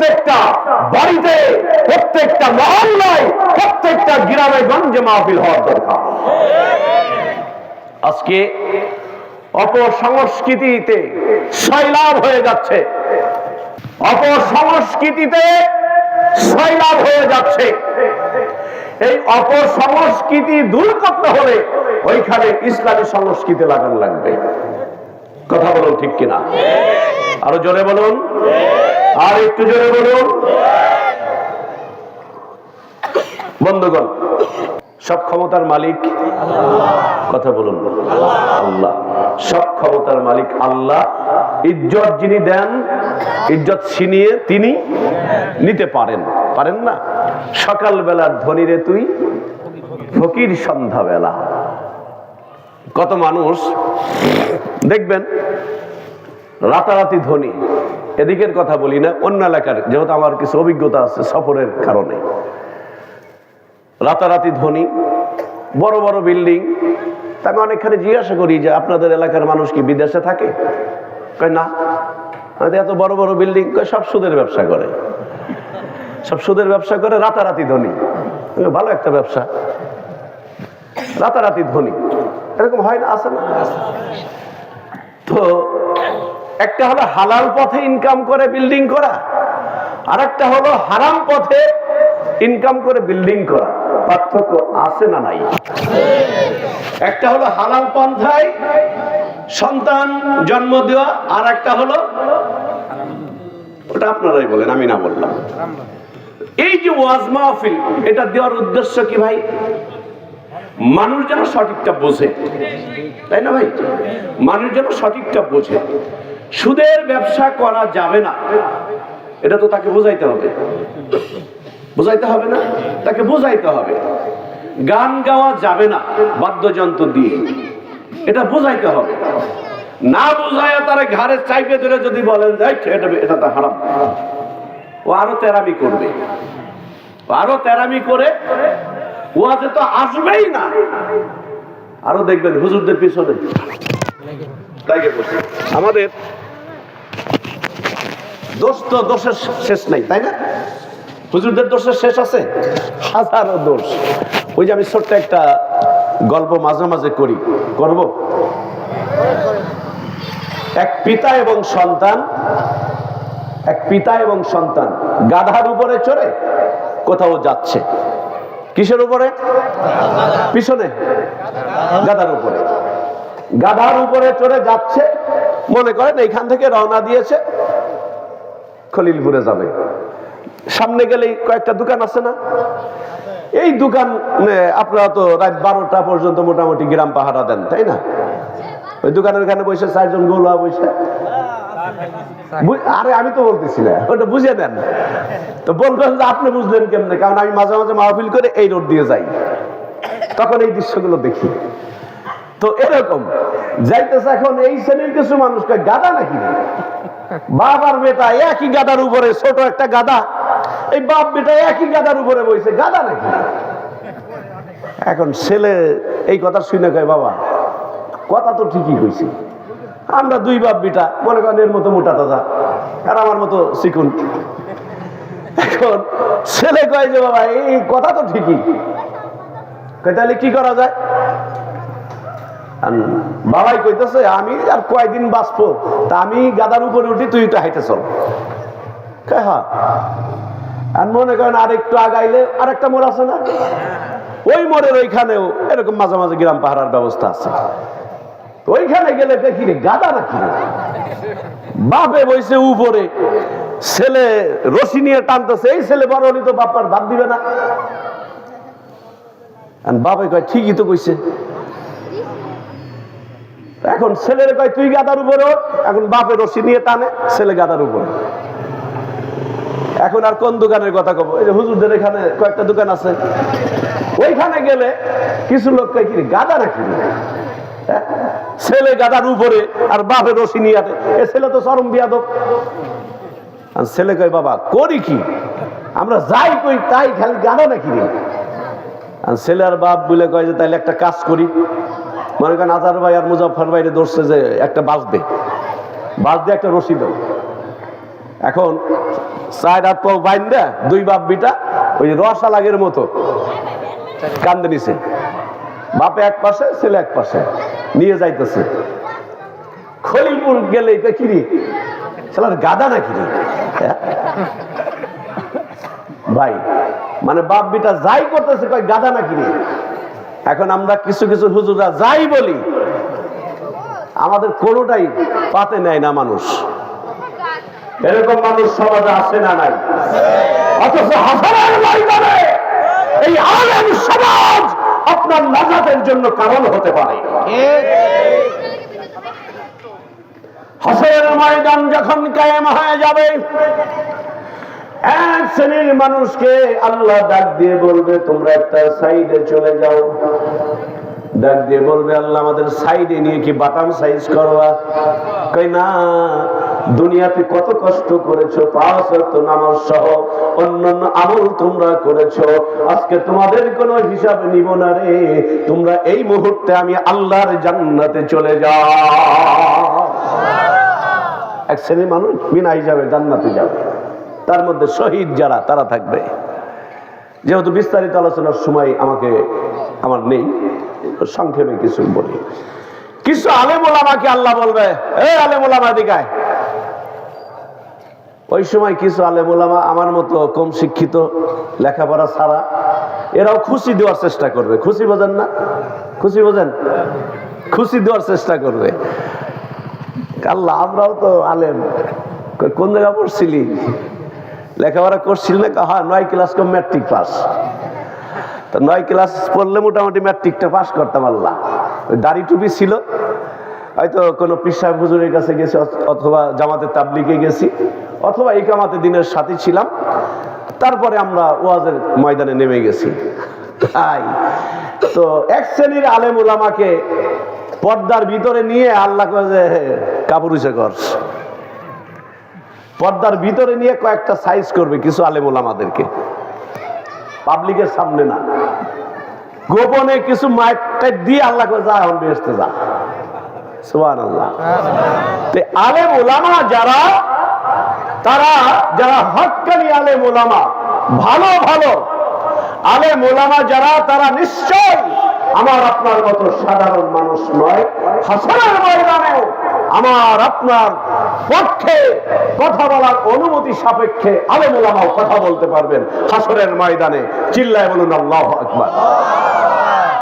প্রত্যেকটা বাড়িতে, প্রত্যেকটা মহল্লায়, প্রত্যেকটা গ্রামে গঞ্জে মাহফিল হওয়ার দরকার। আজকে অপসংস্কৃতিতে সৈলাভ হয়ে যাচ্ছে। অপসংস্কৃতিতে সৈলাভ হয়ে যাচ্ছে। এই অপসংস্কৃতি দূর করতে হলে ওইখানে ইসলামী সংস্কৃতি লাগানো লাগবে। কথা বলুন ঠিক কিনা? আরও জোরে বলুন। আর একটু জোরে বলুন। বন্ধুগণ, সব ক্ষমতার মালিক কথা বলুন। আল্লাহ। সব ক্ষমতার মালিক আল্লাহ। ইজ্জত যিনি দেন, ইজ্জত ছিনিয়ে তিনি নিতে পারেন। পারেন না? সকাল বেলার ধনীরে তুই, ফকির সন্ধ্যা বেলা কত মানুষ, দেখবেন, রাতারাতি ধনী। এদিকের কথা বলি না, অন্য এলাকার, যেহেতু আমার কিছু অভিজ্ঞতা আছে সফরের কারণে। রাতারাতি ধনী বড় বড় বিল্ডিং, তাকে অনেকখানি জিজ্ঞাসা করি যে আপনাদের এলাকার মানুষ কি বিদেশে থাকে? কয় না। এত বড় বড় বিল্ডিং, কয় সব সুদের ব্যবসা করে। সব সুদের ব্যবসা করে রাতারাতি ধনী ভালো একটা ব্যবসা। রাতারাতি ধনী এরকম হয় না, আছে না? তো একটা হলো হালাল পথে ইনকাম করে বিল্ডিং করা আর একটা হলো হারাম পথে ইনকাম করে বিল্ডিং করা। পার্থক্য আছে না নাই? একটা হলো হালাল পন্থায় সন্তান জন্ম দেওয়া আর একটা হলো ওটা আপনারাই বলেন, আমি না বললাম। এই যে ওয়াজ মাহফিল, এটা দেওয়ার উদ্দেশ্য কি ভাই? মানুষ যেন সঠিকটা বোঝে। তাই না ভাই? মানুষ যেন সঠিকটা বোঝে। সুদের ব্যবসা করা যাবে না। এটা তো তাকে বোঝাইতে হবে। বোঝাইতে হবে না? তাকে বোঝাইতে হবে। গান গাওয়া যাবে না বাদ্যযন্ত্র দিয়ে। এটা বোঝাইতে হবে। না বোঝায় তারা ঘাড়ে চাইপে ধরে যদি বলেন এটা এটা তো হারাম। ও আরও তেরামি করবে। আরও তেরামি করে, ও ওয়াজে তো আসবেই না। আরও দেখবেন হুজুরদের পিছনে। আমাদের দোষ তো দোষের শেষ নাই, তাই না? হুজুরদের দোষের শেষ আছে? হাজারো দোষ। ওই যে আমি ছোট্ট একটা গল্প মাঝে মাঝে করি। করব? এক পিতা এবং সন্তান, এক পিতা এবং সন্তান গাধার উপরে চড়ে কোথাও যাচ্ছে। কিসের উপরে? পিছনে। গাধার উপরে। গাধার উপরে চড়ে যাচ্ছে, মনে করেন এইখান থেকে রওনা দিয়েছে। খলিলপুরে যাবে। সামনে গেলেই কয়েকটা দোকান আছে না? এই দোকান আপনারা তো রাত বারোটা পর্যন্ত মোটামুটি গ্রাম পাহারা দেন, তাই না? ওই দোকানের এখানে বসে চারজন গোলা বসে। আরে আমি তো বলতেছি না, ওটা বুঝে দেন। তো বলবেন যে আপনি বুঝলেন কেমনে? কারণ আমি মাঝে মাঝে মাহফিল করে এই রোড দিয়ে যাই। তখন এই দৃশ্যগুলো দেখি। তো এরকম, যাইতেছে এখন এই শ্রেণির কিছু মানুষকে গাদা নাকি? বাবার বেটা একই গাদার উপরে, ছোট একটা গাদা। এই বাপ বেটা একই গাদার উপরে বইছে। গাদা নাকি? এখন ছেলে এই কথা শুনে কয়, বাবা, কথা তো ঠিকই কইছি। আমরা দুই বাপ বিটা, মনে করেন এর মতো মোটা তাজা, আর আমার মতো চিকুন এখন ছেলে কয় যে, বাবা, এই কথা তো ঠিকই। তাহলে কি করা যায়? বাবাই কইতেছে, আমি আর কয়দিন বাঁচবো? তা আমি গাদার উপরে উঠি, তুই তো হাইতে চল। হ্যাঁ। আর মনে করেন আগাইলে আর একটা মোড় আছে না? ওই মোড়ের ওইখানেও এরকম মাঝে মাঝে গ্রাম ব্যবস্থা আছে। ওইখানে গেলে দেখি রে, গাদা নাকি? বাপে বইছে উপরে, ছেলে রশি নিয়ে টানতেছে, এই ছেলে বড় হলি তো বাপার ভাত দিবে না। বাপে কয়, ঠিকই তো কইছে। এখন ছেলের কয় তুই গাদার উপরে। এখন বাপে রশি নিয়ে টানে ছেলে গাদার উপরে। এখন আর কোন দোকানের কথা কব? এই যে হুজুরদের এখানে কয়েকটা দোকান আছে। ওইখানে গেলে কিছু লোক কয় কি রে, গাদা নাকি রে? হ্যাঁ? ছেলে গাদার উপরে আর বাপের রশি নিয়ে আটে এ ছেলে তো চরম বিয়াদব। আর ছেলে কয় বাবা করি কি? আমরা যাই কই তাই খালি গাদা নাকি রে? আর ছেলে আর বাপ বলে কয় যে তাইলে একটা কাজ করি। মনে করেন আজার ভাই আর মুজাফর ভাইরে ধরছে যে একটা বাস দে। বাস দিয়ে একটা রশি এখন চার হাত পাও বাইন্দা দুই বাপ বিটা, ওই রসা লাগের মতো কান্দে নিছে। বাপে এক পাশে, ছেলে এক পাশে, নিয়ে যাইতেছে। খলিলপুর গেলে কিরি ছেলের গাদা না কিরি ভাই মানে বাপ বিটা যাই করতেছে, কয় গাদা না কিরি এখন আমরা কিছু কিছু হুজুরা যাই বলি, আমাদের কোনোটাই পাতে নেয় না মানুষ। এরকম মানুষ সমাজে আসে না নাই? অথচ হাজারের ময়দানে এই আলেম সমাজ আপনার নাজাতের জন্য কারণ হতে পারে। হাসের ময়দান যখন কায়েম হয়ে যাবে এক শ্রেণির মানুষকে আল্লাহ ডাক দিয়ে বলবে, তোমরা একটা সাইডে চলে যাও। ডাক দিয়ে বলবে, আল্লাহ আমাদের সাইডে নিয়ে কি বাটাম সাইজ করবা কই না, দুনিয়াতে কত কষ্ট করেছ, পাঁচ ওয়াক্ত নামাজ সহ অন্যান্য আমল তোমরা করেছ। আজকে তোমাদের কোনো হিসাব নিব না রে। তোমরা এই মুহূর্তে আমি আল্লাহর জান্নাতে চলে যাও। এক শ্রেণির মানুষ বিনা হিসাবে জান্নাতে যাবে। তার মধ্যে শহীদ যারা, তারা থাকবে। যেহেতু বিস্তারিত আলোচনার সময় আমাকে, আমার নেই, সংক্ষেপে কিছু বলি। কিছু আলেমুল আমাকে আল্লাহ বলবে? এই আলেমুল আমা দিকায় ওই সময় কিছু আলেমুলামা আমার মতো কম শিক্ষিত, লেখাপড়া ছাড়া, এরাও খুশি দেওয়ার চেষ্টা করবে। খুশি বোঝেন না? খুশি বোঝেন? খুশি দেওয়ার চেষ্টা করবে। আল্লাহ, আমরাও তো আলেম। কোন জায়গা পড়ছিলি? লেখাপড়া করছিল না হ্যাঁ নয় ক্লাস কম ম্যাট্রিক পাস তো নয় ক্লাস পড়লে মোটামুটি ম্যাট্রিকটা পাস করতাম আল্লাহ। ওই দাড়ি টুপি ছিল। হয়তো কোনো পিসাব হুজুরের কাছে গেছি, অথ- অথবা জামাতের তাবলিগে গেছি, অথবা এই কামাতে দিনের সাথে ছিলাম। তারপরে আমরা ওয়াজের ময়দানে নেমে গেছি। তাই। তো এক শ্রেণির আলেম ওলামাকে পর্দার ভিতরে নিয়ে আল্লাহ কাপুরুষে কর। পর্দার ভিতরে নিয়ে কয়েকটা সাইজ করবে কিছু আলেম ওলামাদেরকে পাবলিকের সামনে না। গোপনে কিছু মাইক দিয়ে আল্লাহ করে যা এখন বেসতে যা। সুবান আল্লাহ আলেম ওলামা যারা তারা যারা হকানি আলেম ওলামা ভালো ভালো। আলেম ওলামা যারা তারা নিশ্চয় আমার আপনার মতো সাধারণ মানুষ নয় হাসানের ময়দানেও আমার আপনার পক্ষে কথা বলার অনুমতি সাপেক্ষে আলেম ওলামাও কথা বলতে পারবেন হাসরের ময়দানে। চিল্লায় বলুন, আল্লাহ আকবার।